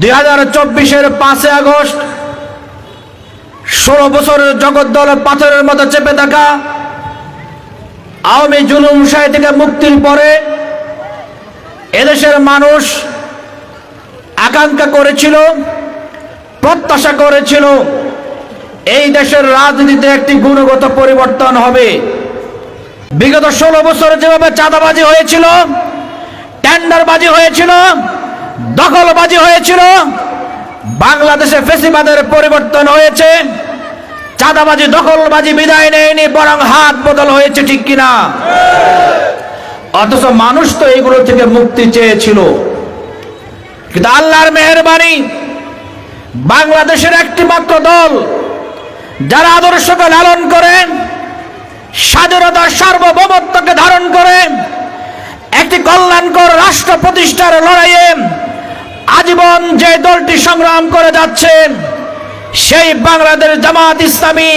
দুই হাজার চব্বিশের পাঁচই আগস্ট, ষোলো বছরের জগদ্দল পাথরের মতো চেপে থাকা আওয়ামী জুলুম সাই থেকে মুক্তির পরে এদেশের মানুষ আকাঙ্ক্ষা করেছিল, প্রত্যাশা করেছিল এই দেশের রাজনীতিতে একটি গুণগত পরিবর্তন হবে। বিগত ষোলো বছর যেভাবে চাঁদাবাজি হয়েছিল, টেন্ডারবাজি হয়েছিল দখলবাজি হয়েছিল। বাংলাদেশে ফেসিবাদের পরিবর্তন হয়েছে। চাঁদাবাজি, দখলবাজি বিদায় নেয়নি, বরং হাত বদল হয়েছে, ঠিক কিনা? অথচ মানুষ তো এগুলো থেকে মুক্তি চেয়েছিল। কিন্তু আল্লাহর মেহরবানি বাংলাদেশের একটি মাত্র দল যারা আদর্শকে লালন করেন স্বাধীনতার সার্বভৌমত্বকে ধারণ করে, একটি কল্যাণকর রাষ্ট্র প্রতিষ্ঠার লড়াইয়ে আজীবন যে দলটি সংগ্রাম করে যাচ্ছে, সেই বাংলাদেশ জামাত ইসলামী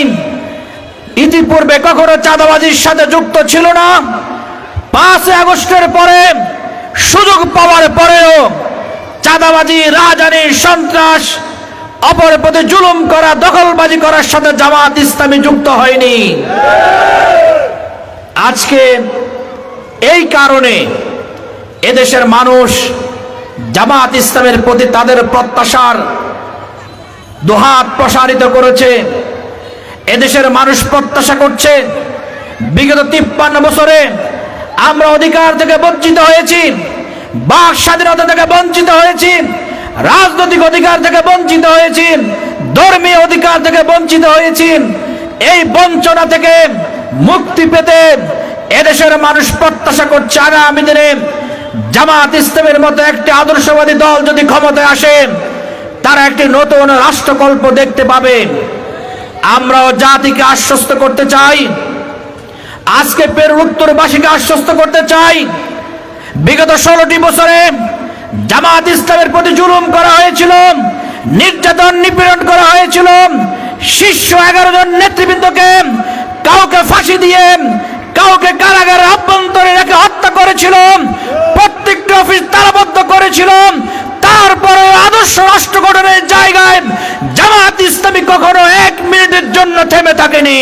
ইতিপূর্বে কখনো চাঁদাবাজির সাথে যুক্ত ছিল না। পাঁচ আগস্টের পরে সুযোগ পাওয়ার পরেও চাঁদাবাজি রাজানি সন্ত্রাস অপর প্রতি জুলুম করা, দখলবাজি করার সাথে জামাত ইসলামী যুক্ত হয়নি। আজকে এই কারণে এদেশের মানুষ জামাত ইসলামের প্রতি তাদের প্রত্যাশার দুহাত প্রসারিত করেছে। এদেশের মানুষ প্রত্যাশা করছে। বিগত তিপ্পান্ন বছরে আমরা অধিকার থেকে বঞ্চিত হয়েছি। বাক স্বাধীনতা থেকে বঞ্চিত হয়েছি। রাজনৈতিক অধিকার থেকে বঞ্চিত হয়েছি। ধর্মীয় অধিকার থেকে বঞ্চিত হয়েছি। এই বঞ্চনা থেকে মুক্তি পেতে এদেশের মানুষ প্রত্যাশা করছে আগামী দিনে। জামাত ইসলামের মতো একটি আদর্শবাদী দল যদি ক্ষমতায় আসে, তারা একটি নতুন রাষ্ট্রকল্প দেখতে পাবে। আমরাও জাতিকে আশ্বস্ত করতে চাই। আজকে পেরুর উত্তরবাসীকে আশ্বস্ত করতে চাই। বিগত ষোলোটি বছরে জামাত ইসলামের প্রতি জুলুম করা হয়েছিল, নির্যাতন নিপীড়ন করা হয়েছিল। শীর্ষ এগারো জন নেতৃবৃন্দকে কাউকে ফাঁসি দিয়ে করেছিল তারপরে আদর্শ রাষ্ট্র গঠনের জায়গায় জামাত ইসলামী কখনো এক মিনিটের জন্য থেমে থাকেনি।